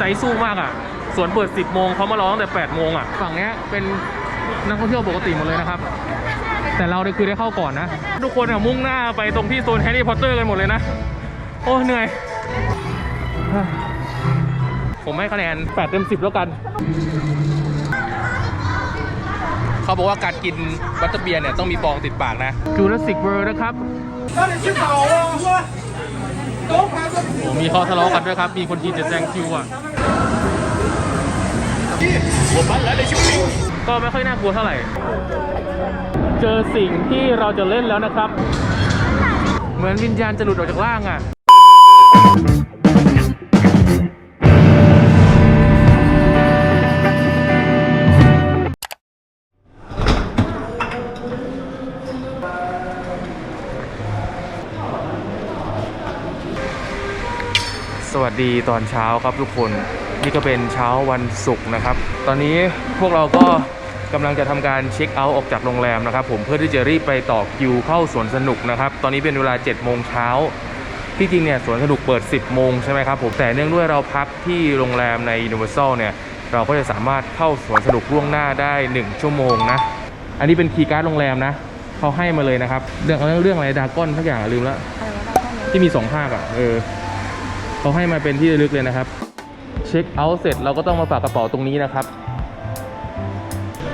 ใจสู้มากอะ สวนเปิด 10 โมงเขามาร้องแต่ 8 โมงอะ ฝั่งเนี้ยเป็นนักท่องเที่ยวปกติหมดเลยนะครับ แต่เราได้คือได้เข้าก่อนนะ ทุกคนอะมุ่งหน้าไปตรงที่โซนแฮร์รี่พอตเตอร์กันหมดเลยนะ โอ้เหนื่อย ผมให้คะแนน 8 เต็ม 10 แล้วกัน เขาบอกว่าการกินบัตเตอร์เบียร์เนี่ยต้องมีฟองติดปากนะจูราสสิกเวิร์นะครับโอ้มีข้อทะเลาะกันด้วยครับ มีคนจีนจะแซงคิวอะ ก็ไม่ค่อยน่ากลัวเท่าไหร่ เจอสิ่งที่เราจะเล่นแล้วนะครับ เหมือนวิญญาณจะหลุดออกจากร่างอะสวัสดีตอนเช้าครับทุกคน นี่ก็เป็นเช้าวันศุกร์นะครับ ตอนนี้พวกเราก็กำลังจะทำการเช็คเอาท์ออกจากโรงแรมนะครับ ผมเพื่อที่จะรีบไปต่อคิวเข้าสวนสนุกนะครับ ตอนนี้เป็นเวลา7โมงเช้าที่จริงเนี่ยสวนสนุกเปิด 10 โมงใช่ไหมครับผมแต่เนื่องด้วยเราพักที่โรงแรมใน Universal เนี่ยเราก็จะสามารถเข้าสวนสนุกล่วงหน้าได้ 1 ชั่วโมงนะ อันนี้เป็นคีย์การ์ดโรงแรมนะเขาให้มาเลยนะครับ เรื่องเรื่องอะไรดากอนทักอย่างอะลืมแล้วที่มีสองภาคอะเออเขาให้มาเป็นที่ระลึกเลยนะครับ เช็คเอาท์เสร็จเราก็ต้องมาฝากกระเป๋าตรงนี้นะครับ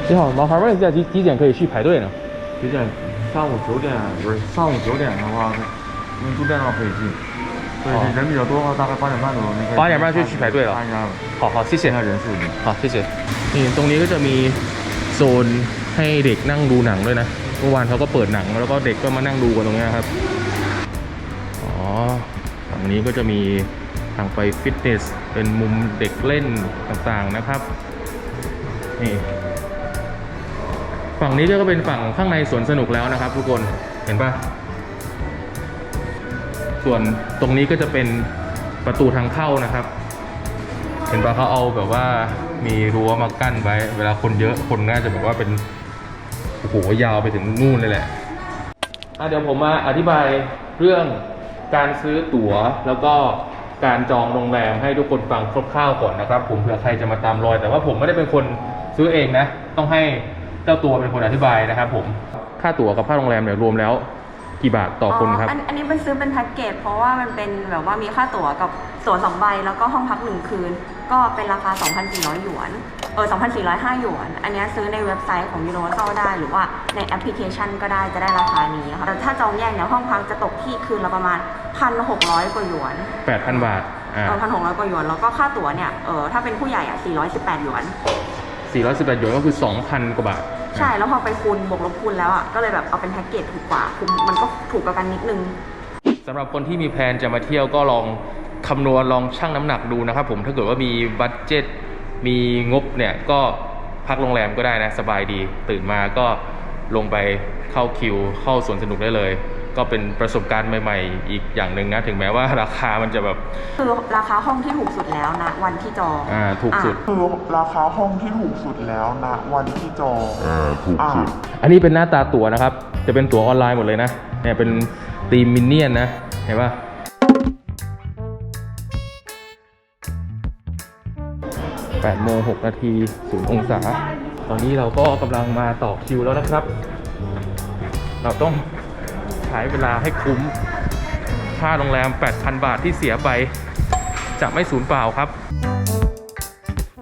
你好，麻烦问一下几几点可以去排队呢？几点？上午九点不是上午九点的话，因为住店的话可以进。对，哦人比较多的话，大概八点半左右那个。 八点半就去排队了看一下，好好，谢谢看一。下人数已经。好，谢谢。นี่ตรงนี้ก็จะมีโซนให้เด็กนั่งดูหนังด้วยนะ เมื่อวานเขาก็เปิดหนังแล้วก็เด็กก็มานั่งดูกันตรงเนี้ยครับ อ๋อ ฝั่งนี้ก็จะมี ทางไปฟิตเนส เป็นมุมเด็กเล่นต่างๆนะครับ นี่ ฝั่งนี้ก็เป็นฝั่งข้างในสวนสนุกแล้วนะครับ ทุกคน เห็นปะส่วนตรงนี้ก็จะเป็นประตูทางเข้านะครับ เห็นปะเขาเอาแบบว่ามีรั้วมากั้นไว้ เวลาคนเยอะคนน่าจะแบบว่าเป็นโอ้โหยาวไปถึงนู่นเลยแหละอะเดี๋ยวผมมาอธิบายเรื่องการซื้อตั๋วแล้วก็ การจองโรงแรมให้ทุกคนฟังคร่าวๆก่อนนะครับ ผมเผื่อใครจะมาตามรอย แต่ว่าผมไม่ได้เป็นคนซื้อเองนะ ต้องให้เจ้าตัวเป็นคนอธิบายนะครับ ผมค่าตั๋วกับค่าโรงแรมเนี่ยรวมแล้ว กี่บาทต่อคนครับ อันอันนี้เป็นซื้อเป็นแพ็กเกจเพราะว่ามันเป็นแบบว่ามีค่าตั๋วกับตั๋วสองใบแล้วก็ห้องพักหนึ่งคืน ก็เป็นราคา 2,400 หยวน เออ2,405หยวน อันเนี้ยซื้อในเว็บไซต์ของ Universal ได้ หรือว่าในแอปพลิเคชันก็ได้จะได้ราคานี้ค่ะแต่ถ้าจองแยกเนี่ยห้องพักจะตกที่คืนละประมาณ 1,600 กว่าหยวน 8,000 บาทอ่าเออ1,600กว่าหยวน แล้วก็ค่าตั๋วเนี่ยเออถ้าเป็นผู้ใหญ่อะ418หยวน 418หยวนก็คือ 2,000 กว่าบาท ใช่ แล้วพอไปคูณบวกลบคูณแล้วอะก็เลยแบบเอาเป็นแพ็กเกจถูกกว่าคุมมันก็ถูกกว่ากันนิดนึงสำหรับคนที่มีแพลนจะมาเที่ยวก็ลองคำนวณลองชั่งน้ำหนักดูนะครับผมถ้าเกิดว่ามีบัตเจ็ต มีงบเนี่ยก็พักโรงแรมก็ได้นะสบายดี ตื่นมาก็ลงไปเข้าคิว เข้าสวนสนุกได้เลย ก็เป็นประสบการณ์ใหม่ๆ อีกอย่างหนึ่งนะ ถึงแม้ว่าราคามันจะแบบคือราคาห้องที่ถูกสุดแล้วนะวันที่จองอ่าถูกสุดคือราคาห้องที่ถูกสุดแล้วนะวันที่จองถูกสุดอันนี้เป็นหน้าตาตั๋วนะครับ จะเป็นตั๋วออนไลน์หมดเลยนะเนี่ยเป็นตีมมินเนี่ยนนะเห็นปะ 8โมง6นาที0องศา ตอนนี้เราก็กำลังมาต่อคิวแล้วนะครับ เราต้องใช้เวลาให้คุ้ม ค่าโรงแรม 8,000 บาทที่เสียไปจะไม่สูญเปล่าครับ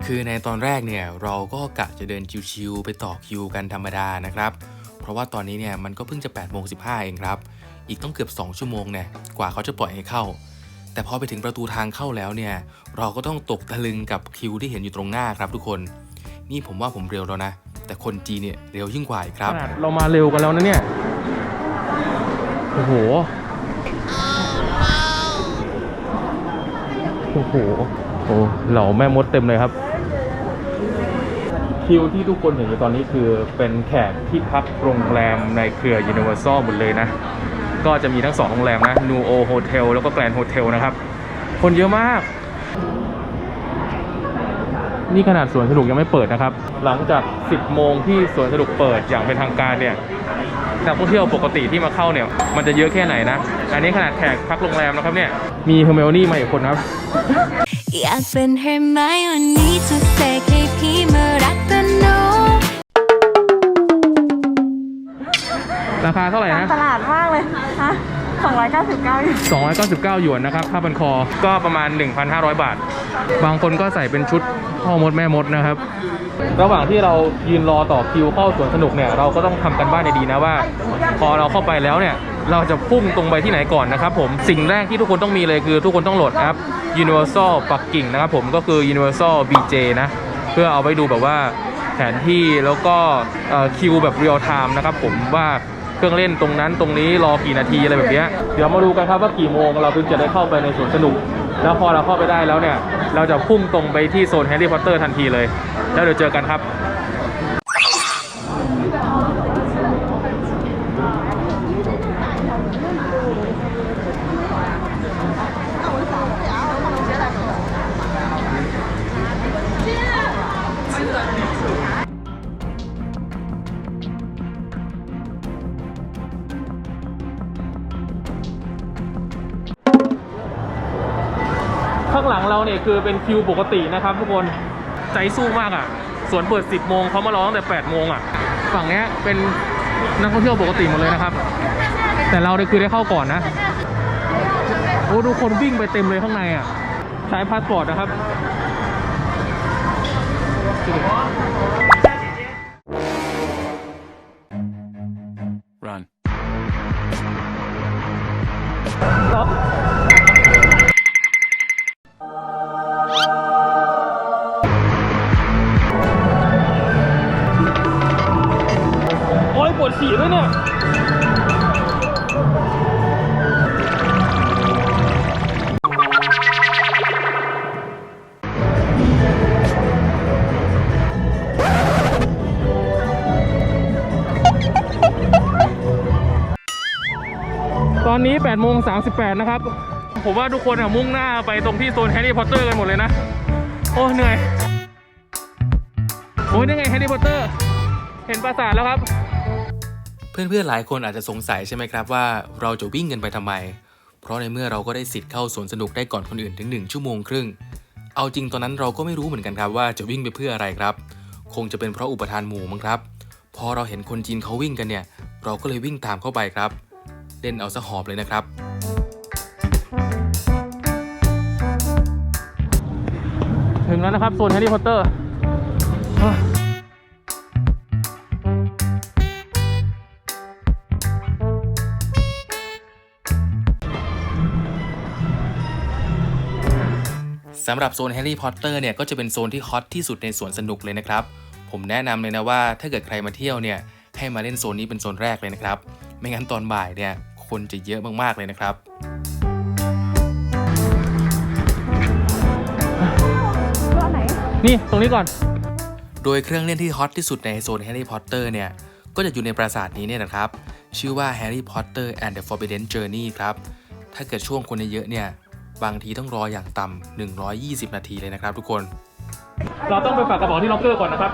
คือในตอนแรกเนี่ยเราก็กะจะเดินชิวๆไปต่อคิวกันธรรมดานะครับ เพราะว่าตอนนี้เนี่ยมันก็เพิ่งจะ8โมง15เองครับ อีกต้องเกือบ 2 ชั่วโมงเนี่ยกว่าเขาจะปล่อยให้เข้า แต่พอไปถึงประตูทางเข้าแล้วเนี่ย เราก็ต้องตกตะลึงกับคิวที่เห็นอยู่ตรงหน้าครับทุกคน นี่ผมว่าผมเร็วแล้วนะ แต่คนจีนเนี่ยเร็วยิ่งกว่าอีกครับ เรามาเร็วกันแล้วนะเนี่ย โอ้โห โอ้โห โอ้เหล่าแม่มดเต็มเลยครับ คิวที่ทุกคนเห็นอยู่ตอนนี้คือเป็นแขกที่พักโรงแรมในเครือ Universal หมดเลยนะ ก็จะมีทั้งสองโรงแรมนะ Nuo Hotel แล้วก็ Grand Hotel นะครับ คนเยอะมาก นี่ขนาดสวนสนุกยังไม่เปิดนะครับ หลังจาก 10 โมงที่สวนสนุกเปิดอย่างเป็นทางการเนี่ยนักท่องเที่ยวปกติที่มาเข้าเนี่ย มันจะเยอะแค่ไหนนะ อันนี้ขนาดแขกพักโรงแรมนะครับเนี่ย มีเฮอร์เมลนี่มาอีกคนครับอยากเป็นเฮอร์ไมโอนี่จะเสกให้พี่มารัก ราคาเท่าไหร่การนะ ตลาดมากเลยฮะ299อยู่299หยวนนะครับผ้าพันคอก็ประมาณ 1,500 บาท บางคนก็ใส่เป็นชุดพ่อมดแม่มดนะครับ ระหว่างที่เรายืนรอต่อคิวเข้าสวนสนุกเนี่ยเราก็ต้องทำกันบ้านในดีๆนะว่า พอเราเข้าไปแล้วเนี่ย เราจะพุ่งตรงไปที่ไหนก่อนนะครับผมสิ่งแรกที่ทุกคนต้องมีเลยคือทุกคนต้องโหลดแอป Universal ปักกิ่งนะครับผมก็คือ Universal BJ นะเพื่อเอาไว้ดูแบบว่าแผนที่แล้วก็เอ่อคิวแบบเรียลไทม์นะครับผมว่า เครื่องเล่นตรงนั้นตรงนี้รอกี่นาทีอะไรแบบนี้เดี๋ยวมาดูกันครับว่ากี่โมงเราถึงจะได้เข้าไปในสวนสนุก แล้วพอเราเข้าไปได้แล้วเนี่ย เราจะพุ่งตรงไปที่โซนแฮร์รี่พอตเตอร์ทันทีเลย แล้วเดี๋ยวเจอกันครับ เนี่ยคือเป็นคิวปกตินะครับทุกคนใจสู้มากอะสวนเปิด 10 โมงเขามาร้องแต่ 8 โมงอะ ฝั่งเนี้ยเป็นนักท่องเที่ยวปกติหมดเลยนะครับ แต่เราเนี่ยคือได้เข้าก่อนนะ โอ้ดูคนวิ่งไปเต็มเลยข้างในอะ ใช้พาสปอร์ตนะครับ วดฉี่ด้วยเนี่ยตอนนี้8โมง38 นะครับ ผมว่าทุกคนอะมุ่งหน้าไปตรงที่โซนแฮร์รี่พอตเตอร์กันหมดเลยนะ โอ้เหนื่อย โอ้ยนี่ไงแฮร์รี่พอตเตอร์ เห็นปราสาทแล้วครับ เพื่อนๆหลายคนอาจจะสงสัยใช่ไหมครับว่าเราจะวิ่งกันไปทำไม เพราะในเมื่อเราก็ได้สิทธิ์เข้าสวนสนุกได้ก่อนคนอื่นถึง 1 ชั่วโมงครึ่ง เอาจริงตอนนั้นเราก็ไม่รู้เหมือนกันครับว่าจะวิ่งไปเพื่ออะไรครับ คงจะเป็นเพราะอุปทานหมู่มั้งครับ พอเราเห็นคนจีนเขาวิ่งกันเนี่ย เราก็เลยวิ่งตามเข้าไปครับ เล่นเอาซะหอบเลยนะครับถึงแล้วนะครับโซนแฮร์รี่พอตเตอร์ สำหรับโซนแฮร์รี่พอตเตอร์เนี่ยก็จะเป็นโซนที่ฮอตที่สุดในสวนสนุกเลยนะครับ ผมแนะนำเลยนะว่าถ้าเกิดใครมาเที่ยวเนี่ยให้มาเล่นโซนนี้เป็นโซนแรกเลยนะครับ ไม่งั้นตอนบ่ายเนี่ยคนจะเยอะมากๆเลยนะครับนี่ตรงนี้ก่อน โดยเครื่องเล่นที่ฮอตที่สุดในโซนแฮร์รี่พอตเตอร์เนี่ยก็จะอยู่ในปราสาทนี้เนี่ยนะครับ ชื่อว่า Harry Potter and the Forbidden Journey ครับ ถ้าเกิดช่วงคนเยอะๆเนี่ย บางทีต้องรออย่างต่ำ120 นาทีเลยนะครับทุกคน เราต้องไปฝากกระเป๋าที่ล็อกเกอร์ก่อนนะครับ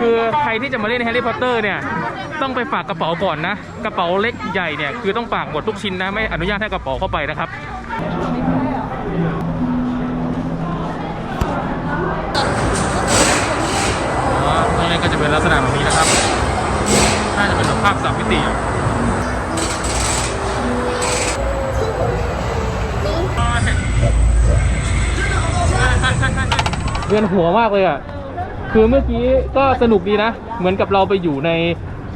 คือใครที่จะมาเล่นแฮร์รี่พอตเตอร์เนี่ยต้องไปฝากกระเป๋าก่อนนะ กระเป๋าเล็กใหญ่เนี่ยคือต้องฝากหมดทุกชิ้นนะไม่อนุญาตให้กระเป๋าเข้าไปนะครับตรงนี้ก็จะเป็นลักษณะแบบนี้นะครับ น่าจะเป็นแบบภาพสามมิติ เวียนหัวมากเลยอะคือเมื่อกี้ก็สนุกดีนะ เหมือนกับเราไปอยู่ใน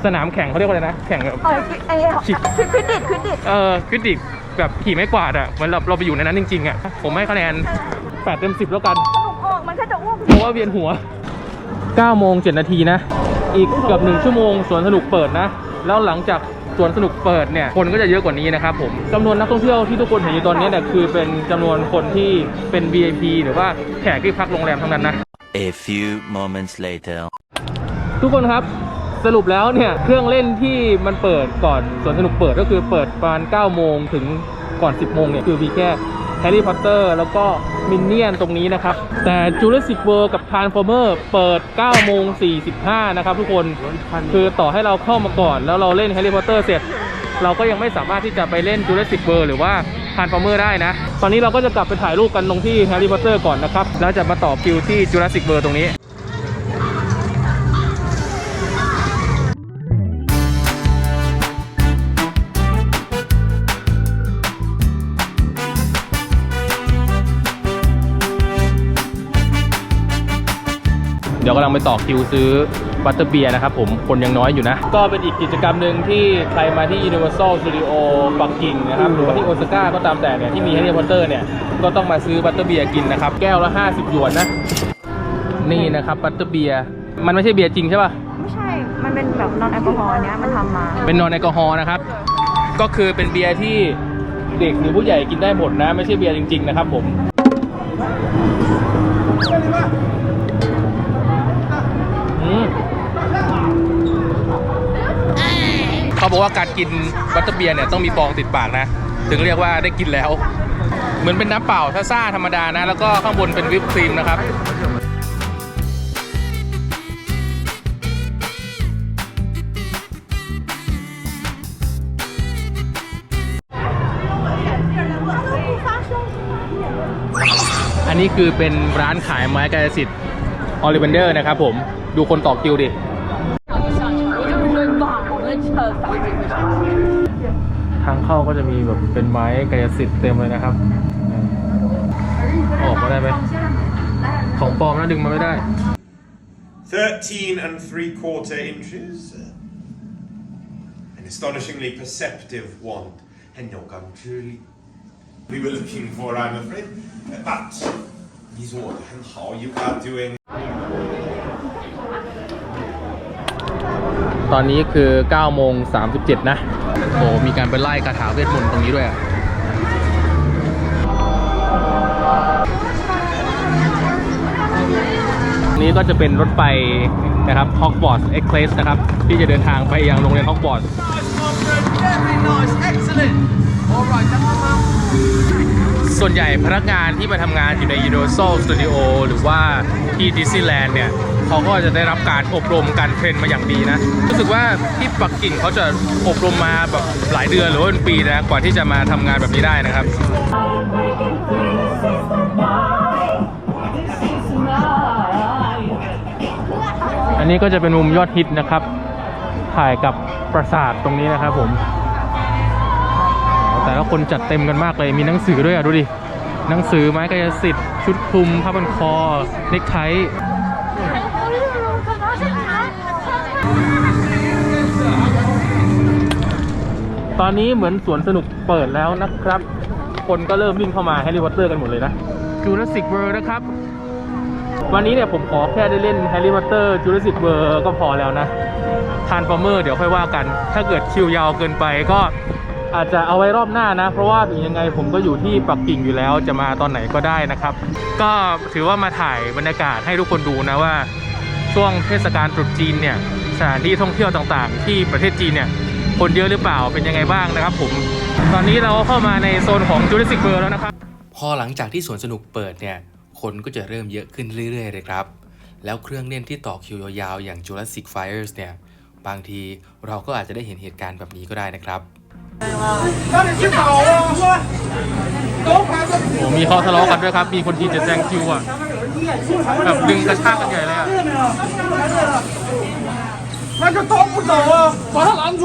สนามแข่งเขาเรียกว่าอะไรนะแข่งแบบ เออไอ้ชิบคือควิดดิดควิดดิดเออคริติกแบบขี่ไม้กวาดอะเหมือนเราเราไปอยู่ในนั้นจริงๆอะผมให้คะแนน8เต็ม10 แล้วกันออกมันแค่จะอ้วกเพราะว่าเวียนหัว 9 โมง 7 นาทีนะ อีกเกือบ1ชั่วโมงสวนสนุกเปิดนะ แล้วหลังจาก สวนสนุกเปิดเนี่ยคนก็จะเยอะกว่านี้นะครับผมจำนวนนักท่องเที่ยวที่ทุกคนเห็นอยู่ตอนนี้เนี่ยคือเป็นจำนวนคนที่เป็น VIP หรือว่าแขกที่พักโรงแรมทั้งนั้นนะ A few moments later. ทุกคนครับสรุปแล้วเนี่ยเครื่องเล่นที่มันเปิดก่อนสวนสนุกเปิดก็คือเปิดประมาณ9โมงถึงก่อน 10โมงเนี่ยคือมีแค่ แฮร์รี่พอตเตอร์แล้วก็มินเนี่ยนตรงนี้นะครับ แต่จูเลสิกเวิร์กับทาร์ฟอร์เมอร์เปิด9โมง45 นะครับทุกคนคือต่อให้เราเข้ามาก่อน แล้วเราเล่นแฮร์รี่พอตเตอร์เสร็จ เราก็ยังไม่สามารถที่จะไปเล่นจูเลสิกเวิร์หรือว่าทานฟอร์เมอร์ได้นะ ตอนนี้เราก็จะกลับไปถ่ายรูปกันตรงที่แฮร์รี่พอตเตอร์ก่อนนะครับ แล้วจะมาต่อคิวที่จูเลสสิกเวิร์ตรงนี้ เดี๋ยวกำลังไปต่อคิวซื้อบัตเตอร์เบียร์นะครับผมคนยังน้อยอยู่นะ ก็เป็นอีกกิจกรรมหนึ่งที่ใครมาที่ Universal Studio ปักกิ่งนะครับหรือว่าที่โอซาก้าก็ตามแต่เนี่ยที่มีแฮร์รี่พอตเตอร์เนี่ยก็ต้องมาซื้อบัตเตอร์เบียร์กินนะครับแก้วละ 50 หยวนนะ นี่นะครับบัตเตอร์เบียร์มันไม่ใช่เบียร์จริงใช่ป่ะไม่ใช่ มันเป็นแบบนอนแอลกอฮอล์เนี้ยมันทำมา เป็นนอนแอลกอฮอล์นะครับ ก็คือเป็นเบียร์ที่เด็กหรือผู้ใหญ่กินได้หมดนะ ไม่ใช่เบียร์จริงๆนะครับผม ว่าการกินบัตเตอร์เบียร์เนี่ยต้องมีฟองติดปากนะ ถึงเรียกว่าได้กินแล้ว เหมือนเป็นน้ำเปล่าซ่าๆธรรมดานะ แล้วก็ข้างบนเป็นวิปครีมนะครับอันนี้คือเป็นร้านขายไม้กายสิทธิ์ออลิเวนเดอร์นะครับผม ดูคนต่อคิวดิ ทางเข้าก็จะมีแบบเป็นไม้กายสิทธิ์เต็มเลยนะครับ ออกมาได้ไหม ของปลอมนะดึงมาไม่ได้ 13 and 3 quarter inches. An astonishingly perceptive wand. And no gum truly. We were looking for, I'm afraid. But, 你做的很好, you are doing ตอนนี้คือ9โมง37 นะ โอ้มีการไปไล่คาถาเวทมนต์ตรงนี้ด้วยอะนี่ก็จะเป็นรถไฟนะครับฮอกวอตส์เอ็กเพรสนะครับ ที่จะเดินทางไปยังโรงเรียนฮอกวอตส์ส่วนใหญ่พนักงานที่มาทำงานอยู่ใน Universal Studio หรือว่าที่ดิสนีย์แลนด์เนี่ย เขาก็จะได้รับการอบรมการเทรนมาอย่างดีนะ รู้สึกว่าที่ปักกิ่งเขาจะอบรมมาแบบหลายเดือนหรือว่าเป็นปีนะกว่าที่จะมาทำงานแบบนี้ได้นะครับอันนี้ก็จะเป็นมุมยอดฮิตนะครับ ถ่ายกับปราสาทตรงนี้นะครับผม แต่ละคนจัดเต็มกันมากเลย มีหนังสือด้วยอะดูดิ หนังสือไม้กายสิทธิ์ ชุดคลุมผ้าพันคอเนคไท ตอนนี้เหมือนสวนสนุกเปิดแล้วนะครับ คนก็เริ่มวิ่งเข้ามาแฮร์รี่พอตเตอร์กันหมดเลยนะจูราสสิกเวิร์นะครับ วันนี้เนี่ยผมขอแค่ได้เล่นแฮร์รี่พอตเตอร์จูราสสิกเวิร์ก็พอแล้วนะทานฟอร์เมอร์เดี๋ยวค่อยว่ากัน ถ้าเกิดคิวยาวเกินไปก็อาจจะเอาไว้รอบหน้านะ เพราะว่าถึงยังไงผมก็อยู่ที่ปักกิ่งอยู่แล้วจะมาตอนไหนก็ได้นะครับ ก็ถือว่ามาถ่ายบรรยากาศให้ทุกคนดูนะว่า ช่วงเทศกาลตรุษจีนเนี่ยส ถานที่ท่องเที่ยวต่างๆ ที่ประเทศจีนเนี่ยคนเยอะหรือเปล่าเป็นยังไงบ้างนะครับผม ตอนนี้เราเข้ามาในโซนของจูราสสิกเวิร์แล้วนะครับ พอหลังจากที่สวนสนุกเปิดเนี่ยคนก็จะเริ่มเยอะขึ้นเรื่อยๆเลยครับ แล้วเครื่องเล่นที่ต่อคิวยาวๆอย่าง Jurassic Fires เนี่ยบางทีเราก็อาจจะได้เห็นเหตุการณ์แบบนี้ก็ได้นะครับโอ้มีข้อทะเลาะกันด้วยครับ มีคนจีนจะแซงคิวอะแบบดึงกระชากกันใหญ่เลยอะ 那个刀不走啊，把他拦住！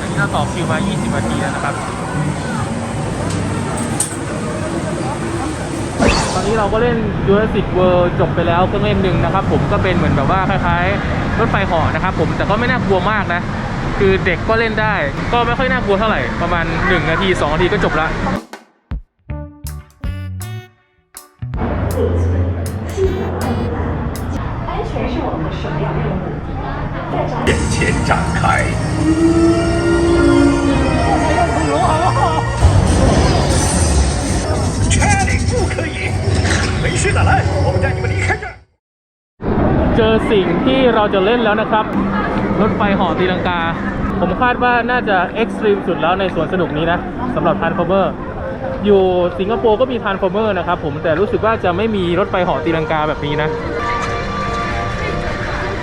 อันนี้เราต่อคิวมา 20 นาทีแล้วนะครับ ตอนนี้เราก็เล่น Jurassic World จบไปแล้วเครื่องเล่นหนึ่งนะครับ ผมก็เป็นเหมือนแบบว่าคล้ายๆ รถไฟเหาะนะครับผมแต่ก็ไม่น่ากลัวมากนะ คือเด็กก็เล่นได้ ก็ไม่ค่อยน่ากลัวเท่าไหร่ ประมาณ 1 นาที 2 นาทีก็จบละ 前展开。不可以，没事的，来，我们带你们离开这儿。 เจอสิ่งที่เราจะเล่นแล้วนะครับ รถไฟเหอตีลังกา ผมคาดว่าน่าจะเอ็กซ์ตรีมสุดแล้วในสวนสนุกนี้นะสำหรับทานฟอร์เมอร์อยู่สิงคโปร์ก็มีทานฟอร์เมอร์นะครับผมแต่รู้สึกว่าจะไม่มีรถไฟเหอตีลังกาแบบนี้นะ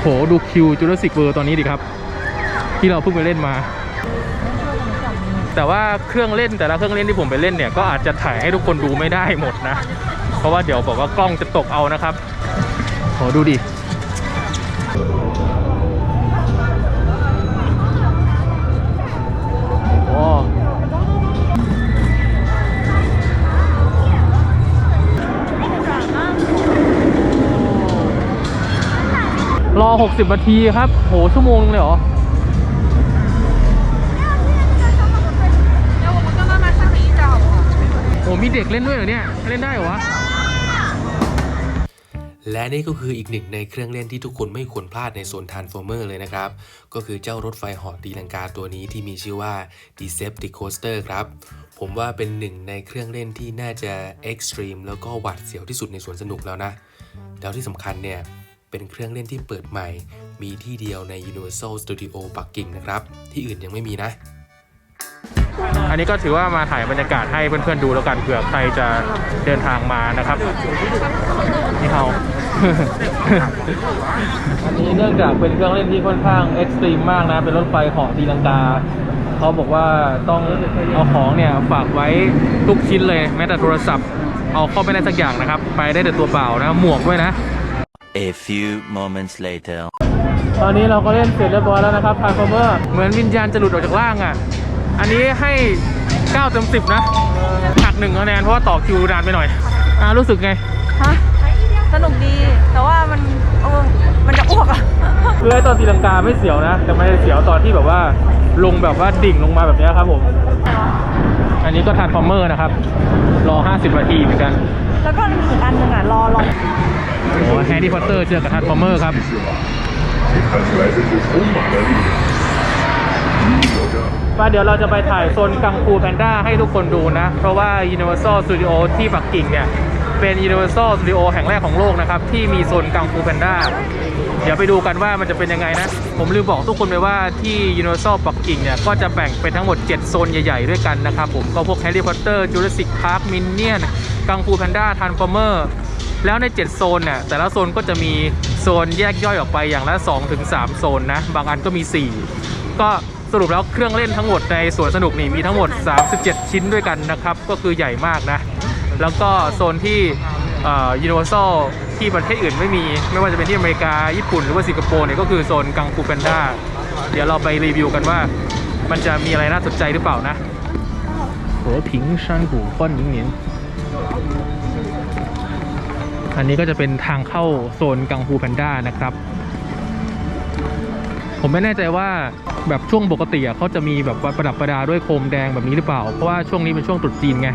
โหดูคิวจูราสสิกเวอร์ตอนนี้ดิครับ ที่เราเพิ่งไปเล่นมา แต่ว่าเครื่องเล่นแต่ละเครื่องเล่นที่ผมไปเล่นเนี่ยก็อาจจะถ่ายให้ทุกคนดูไม่ได้หมดนะ เพราะว่าเดี๋ยวบอกว่ากล้องจะตกเอานะครับโหดูดิ รอ 60นาทีครับ โห ชั่วโมงเลยเหรอ โห มีเด็กเล่นด้วยเหรอเนี่ย เล่นได้เหรอวะ และนี่ก็คืออีกหนึ่งในเครื่องเล่นที่ทุกคนไม่ควรพลาดในโซนทานฟอร์เมอร์เลยนะครับ ก็คือเจ้ารถไฟหอตีลังกาตัวนี้ที่มีชื่อว่า Decepticoaster ครับผมว่าเป็นหนึ่งในเครื่องเล่นที่น่าจะเอ็กซ์ตรีมแล้วก็หวาดเสียวที่สุดในสวนสนุกแล้วนะ แล้วที่สำคัญเนี่ย เป็นเครื่องเล่นที่เปิดใหม่ มีที่เดียวใน Universal Studio ปักกิ่งนะครับ ที่อื่นยังไม่มีนะ อันนี้ก็ถือว่ามาถ่ายบรรยากาศให้เพื่อนๆดูแล้วกันเผื่อใครจะเดินทางมานะครับนี่เฮาอันนี้เนื่องจากเป็นเครื่องเล่นที่ค่อนข้างเอ็กซ์ตรีมมากนะ เป็นรถไฟเหาะตีลังกาเขาบอกว่าต้องเอาของเนี่ยฝากไว้ทุกชิ้นเลยแม้แต่โทรศัพท์ เอาเข้าไม่ได้สักอย่างนะครับ ไปได้แต่ตัวเปล่านะหมวกด้วยนะ A few moments later. ตอนนี้เราก็เล่นเสร็จเรียบร้อยแล้วนะครับ Transformer เหมือนวิญญาณจะหลุดออกจากร่างอะ อันนี้ให้9เต็ม10 นะหักหนึ่งคะแนนเพราะว่าต่อคิวนานไปหน่อย อ่ารู้สึกไง ฮะสนุกดี แต่ว่ามันเออมันจะอ้วกอะคือไอ้ตอนตีลังกาไม่เสียวนะ แต่มันจะเสียวตอนที่แบบว่าลงแบบว่าดิ่งลงมาแบบเนี้ยครับผม อันนี้ก็ทานฟอร์เมอร์นะครับ รอ 50นาทีเหมือนกัน แล้วก็มีอีกอันหนึ่งอะรอรอ โอ้แฮร์รี่พอตเตอร์เจอกับทานฟอร์เมอร์ครับว่าเดี๋ยวเราจะไปถ่ายโซนกังฟูแพนด้าให้ทุกคนดูนะ เพราะว่า Universal Studio ที่ปักกิ่งเนี่ย เป็น Universal Studio แห่งแรกของโลกนะครับ ที่มีโซนกังฟูแพนด้าเดี๋ยวไปดูกันว่ามันจะเป็นยังไงนะ ผมลืมบอกทุกคนไปว่าที่ Universal ปักกิ่งเนี่ย ก็จะแบ่งเป็นทั้งหมด 7 โซนใหญ่ๆ ด้วยกันนะครับผมก็พวก Harry Potter Jurassic Park Minion กังฟูแพนด้า Transformer แล้วใน 7 โซนเนี่ยแต่ละโซนก็จะมีโซนแยกย่อยออกไปอย่างละ 2-3 โซนนะ บางอันก็มี 4 ก็สรุปแล้วเครื่องเล่นทั้งหมดในสวนสนุกนี่มีทั้งหมด 37 ชิ้นด้วยกันนะครับ ก็คือใหญ่มากนะ แล้วก็โซนที่ยูนิเวอร์แซลที่ประเทศอื่นไม่มี ไม่ว่าจะเป็นที่อเมริกา ญี่ปุ่นหรือว่าสิงคโปร์เนี่ยก็คือโซนกังฟูแพนด้าเดี๋ยวเราไปรีวิวกันว่า มันจะมีอะไรน่าสนใจหรือเปล่านะ和平山谷欢迎您 อันนี้ก็จะเป็นทางเข้าโซนกังฟูแพนด้านะครับ ผมไม่แน่ใจว่าแบบช่วงปกติอะเขาจะมีแบบว่าประดับประดาด้วยโคมแดงแบบนี้หรือเปล่า เพราะว่าช่วงนี้เป็นช่วงตรุษจีนไง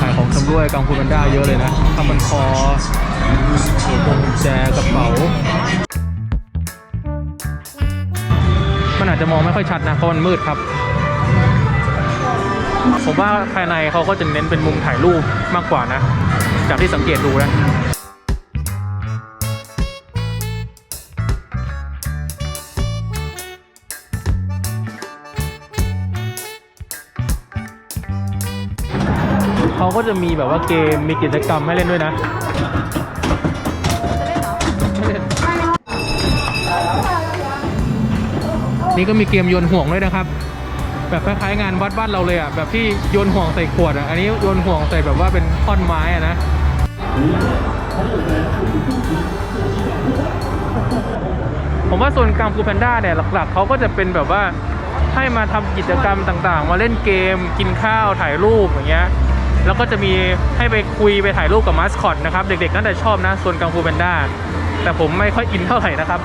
ขายของชำร่วยกังฟูแพนด้าเยอะเลยนะผ้าพันคอพวงแจกระเป๋ามันอาจจะมองไม่ค่อยชัดนะเพราะมันมืดครับ ผมว่าภายในเขาก็จะเน้นเป็นมุมถ่ายรูปมากกว่านะ จากที่สังเกตดูนะเขาก็จะมีแบบว่าเกมมีกิจกรรมให้เล่นด้วยนะนนี่ก็มีเกมโยนห่วงด้วยนะครับ แบบคล้ายๆงานวัดบ้านเราเลยอะแบบที่โยนห่วงใส่ขวดอะอันนี้โยนห่วงใส่แบบว่าเป็นท่อนไม้อะนะผมว่าโซนกังฟูแพนด้าเนี่ยหลักๆเขาก็จะเป็นแบบว่าให้มาทำกิจกรรมต่างๆ มาเล่นเกม กินข้าวถ่ายรูปอย่างเงี้ยแล้วก็จะมีให้ไปคุยไปถ่ายรูปกับมาสคอตนะครับ เด็กๆน่าจะชอบนะโซนกังฟูแพนด้าแต่ผมไม่ค่อยอินเท่าไหร่นะครับ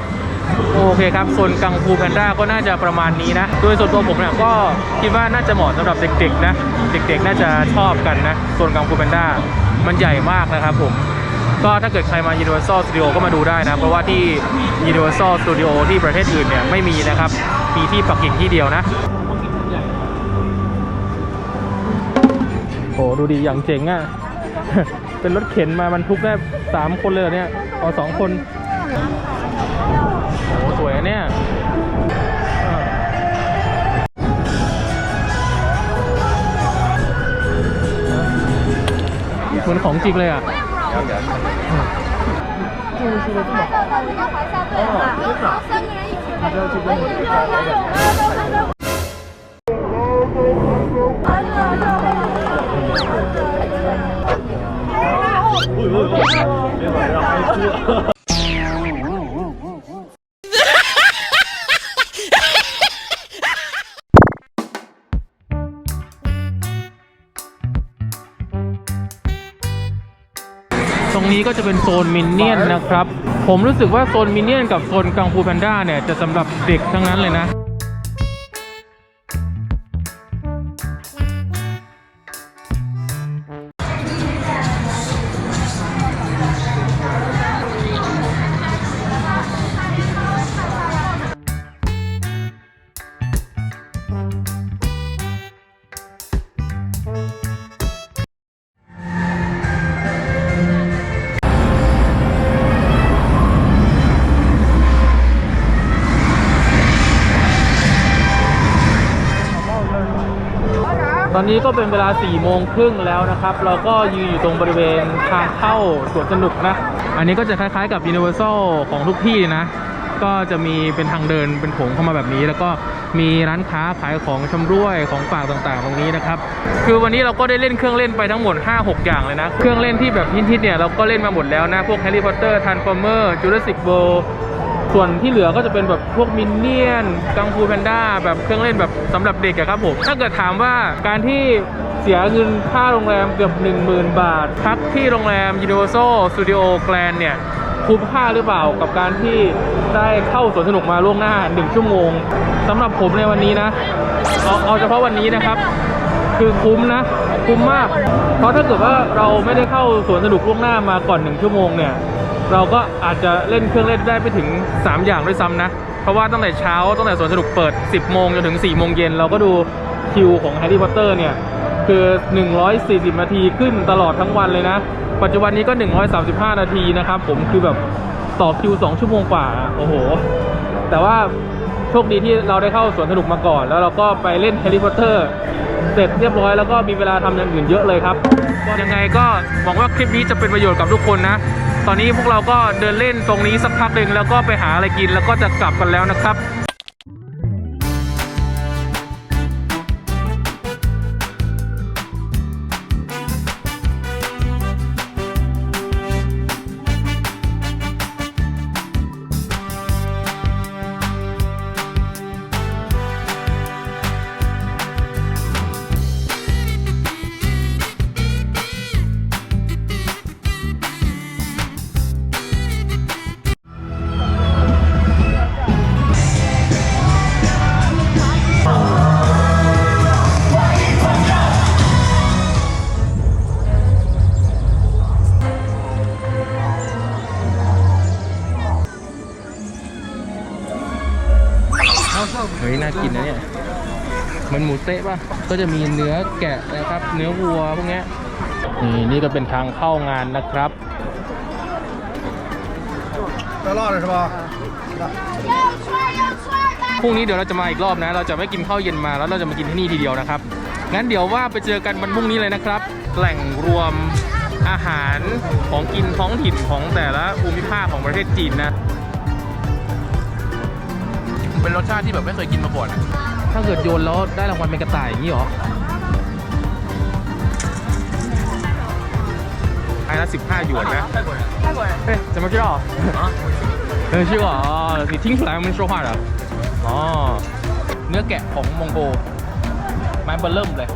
โอเคครับโซนกังฟูแพนด้าก็น่าจะประมาณนี้นะ โดยส่วนตัวผมเนี่ยก็คิดว่าน่าจะเหมาะสำหรับเด็กๆนะเด็กๆ น่าจะชอบกันนะโซนกังฟูแพนด้ามันใหญ่มากนะครับผมก็ถ้าเกิดใครมา Universal Studio ก็มาดูได้นะ เพราะว่าที่ Universal Studio ที่ประเทศอื่นเนี่ยไม่มีนะครับ มีที่ปักกิ่งที่เดียวนะโหดูดีอย่างเจ๋งอะ่ะ เป็นรถเข็นมาบรรทุกได้สามคนเลยเหรอเนี่ยเอาสองคน โหสวยอะเนี่ยอ่าเหมือนของจริงเลยอ่ะ 三个人一起 ตรง นี้ก็จะเป็นโซนมินเนี่ยนนะครับ ผมรู้สึกว่าโซนมินเนี่ยนกับโซนกังฟูแพนด้าเนี่ยจะสำหรับเด็กทั้งนั้นเลยนะ นนี้ก็เป็นเวลา4ี่โมงครึ่งแล้วนะครับ เราก็ยืนอยู่ตรงบริเวณทางเข้าสวนสนุกนะ อันนี้ก็จะคล้ายๆกับ Universal ของทุกที่นะ ก็จะมีเป็นทางเดินเป็นโถงเข้ามาแบบนี้ แล้วก็มีร้านค้าขายของชำรวยของฝากต่างๆ ตรงนี้นะครับ คือวันนี้เราก็ได้เล่นเครื่องเล่นไปทั้งหมด 5-6 อย่างเลยนะ เครื่องเล่นที่แบบฮิตๆเนี่ยเราก็เล่นมาหมดแล้วนะ พวก Harry Potter Transformer Jurassic World ส่วนที่เหลือก็จะเป็นแบบพวกมินเนี่ยนกังฟูแพนด้าแบบเครื่องเล่นแบบสำหรับเด็กอะครับผมถ้าเกิดถามว่าการที่เสียเงินค่าโรงแรมเกือบ 10,000 บาทพักที่โรงแรม Universal Studio Grand เนี่ยคุ้มค่าหรือเปล่ากับการที่ได้เข้าสวนสนุกมาล่วงหน้า 1 ชั่วโมงสำหรับผมในวันนี้นะ เอาเอาเฉพาะวันนี้นะครับ คือคุ้มนะ คุ้มมาก เพราะถ้าเกิดว่าเราไม่ได้เข้าสวนสนุกล่วงหน้ามาก่อน 1 ชั่วโมงเนี่ย เราก็อาจจะเล่นเครื่องเล่นได้ไปถึง 3 อย่างด้วยซ้ำนะ เพราะว่าตั้งแต่เช้าตั้งแต่สวนสนุกเปิด 10 โมงจนถึง 4 โมงเย็นเราก็ดูคิวของแฮร์รี่พอตเตอร์เนี่ย คือ 140 นาทีขึ้นตลอดทั้งวันเลยนะ ปัจจุบันนี้ก็ 135 นาทีนะครับผมคือแบบต่อคิว 2 ชั่วโมงกว่า โอ้โห แต่ว่า โชคดีที่เราได้เข้าสวนสนุกมาก่อน แล้วเราก็ไปเล่นแฮร์รี่พอตเตอร์เสร็จเรียบร้อยแล้วก็มีเวลาทำอย่างอื่นเยอะเลยครับ ยังไงก็หวังว่าคลิปนี้จะเป็นประโยชน์กับทุกคนนะ ตอนนี้พวกเราก็เดินเล่นตรงนี้สักพักหนึ่งแล้วก็ไปหาอะไรกินแล้วก็จะกลับกันแล้วนะครับากินนะเนี่ยมันหมูเต๊ะป่ะ ก็จะมีเนื้อแกะนะครับ เนื้อวัวพวกเนี้ยนี่นี่ก็เป็นทางเข้างานนะครับพรุ่งนี้เดี๋ยวเราจะมาอีกรอบนะ เราจะไม่กินข้าวเย็นมาแล้วเราจะมากินที่นี่ทีเดียวนะครับ งั้นเดี๋ยวว่าไปเจอกันวันพรุ่งนี้เลยนะครับ แหล่งรวมอาหารของกินท้องถิ่นของแต่ละภูมิภาคของประเทศจีนนะ เป็นรสชาติที่แบบไม่เคยกินมาก่อนอะถ้าเกิดโยนแล้วได้รางวัลเป็นกระต่ายอย่างนี้เหรอไอ้ละสิบห้าหยวนนะเฮ้ย怎么知道เออชื่อเหรอ你听出来我们说话的อ๋อ เนื้อแกะของมองโกไม้เบอร์เริ่มเลย